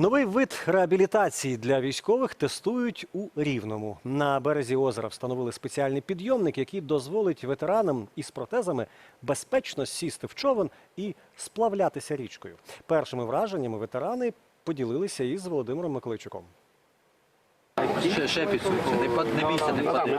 Новий вид реабілітації для військових тестують у Рівному. На березі озера встановили спеціальний підйомник, який дозволить ветеранам із протезами безпечно сісти в човен і сплавлятися річкою. Першими враженнями ветерани поділилися із Володимиром Миколайчуком. Ще, ще підсунься, не, пад- не бійся, не падай.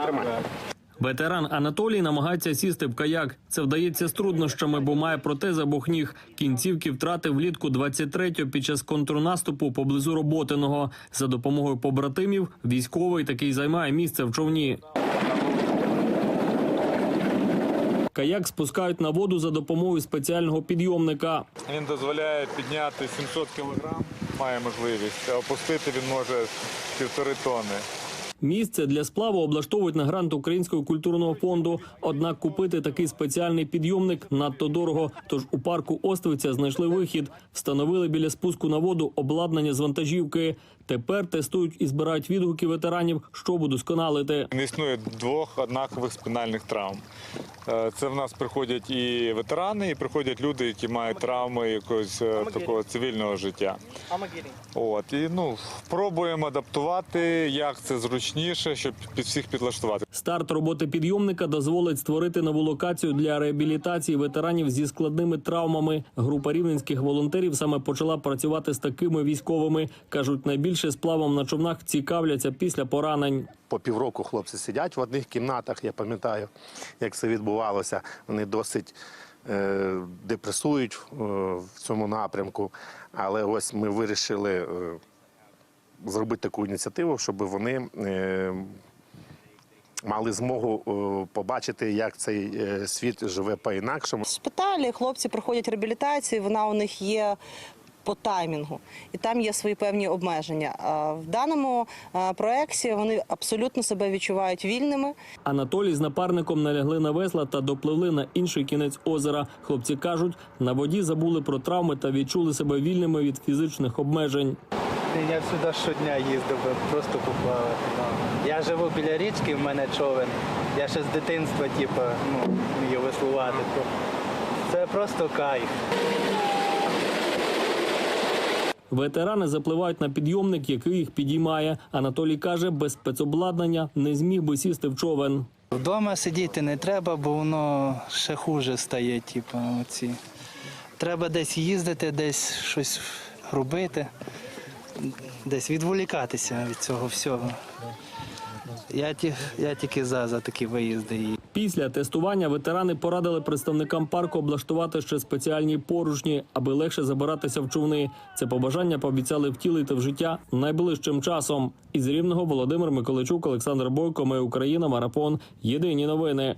Ветеран Анатолій намагається сісти в каяк. Це вдається з труднощами, бо має протез обох ніг. Кінцівки втратив влітку 23-го під час контрнаступу поблизу Роботиного. За допомогою побратимів військовий такий займає місце в човні. Каяк спускають на воду за допомогою спеціального підйомника. Він дозволяє підняти 700 кг, має можливість, опустити він може півтори тонни. Місце для сплаву облаштовують на грант Українського культурного фонду. Однак купити такий спеціальний підйомник надто дорого. Тож у парку Оствиця знайшли вихід, встановили біля спуску на воду обладнання з вантажівки. Тепер тестують і збирають відгуки ветеранів, щоб удосконалити. Не існує двох однакових спинальних травм. Е, Це в нас приходять і ветерани, і приходять люди, які мають травми якогось е, такого цивільного життя. От і ну пробуємо адаптувати, як це зручніше, щоб під всіх підлаштувати. Старт роботи підйомника дозволить створити нову локацію для реабілітації ветеранів зі складними травмами. Група рівненських волонтерів саме почала працювати з такими військовими. кажуть, найбільше сплавом на човнах цікавляться після поранень. по півроку хлопці сидять в одних кімнатах. Я пам'ятаю, як це відбувалося. Вони досить е, депресують е, в цьому напрямку. Але ось ми вирішили е, зробити таку ініціативу, щоб вони. Е, Мали змогу е, побачити, як цей е, світ живе по-інакшому. В шпиталі хлопці проходять реабілітацію, вона у них є по таймінгу, і там є свої певні обмеження. А в даному проєкті вони абсолютно себе відчувають вільними. Анатолій з напарником налягли на весла та допливли на інший кінець озера. Хлопці кажуть, на воді забули про травми та відчули себе вільними від фізичних обмежень. Я сюди щодня їздив, просто поплавати. Я живу біля річки, в мене човен. Я ще з дитинства, типу, ну, вмію веслувати. Це просто кайф. Ветерани запливають на підйомник, який їх підіймає. Анатолій каже, без спецобладнання не зміг би сісти в човен. Вдома сидіти не треба, бо воно ще хуже стає. Типу, оці. Треба десь їздити, десь щось робити, десь відволікатися від цього всього. Я, ті, я тільки за, за такі виїзди. Після тестування ветерани порадили представникам парку облаштувати ще спеціальні поручні, аби легше забиратися в човни. Це побажання пообіцяли втілити в життя найближчим часом. Із рівного Володимир Миколайчук, Олександр Бойко. Ми Україна. Марафон. Єдині новини.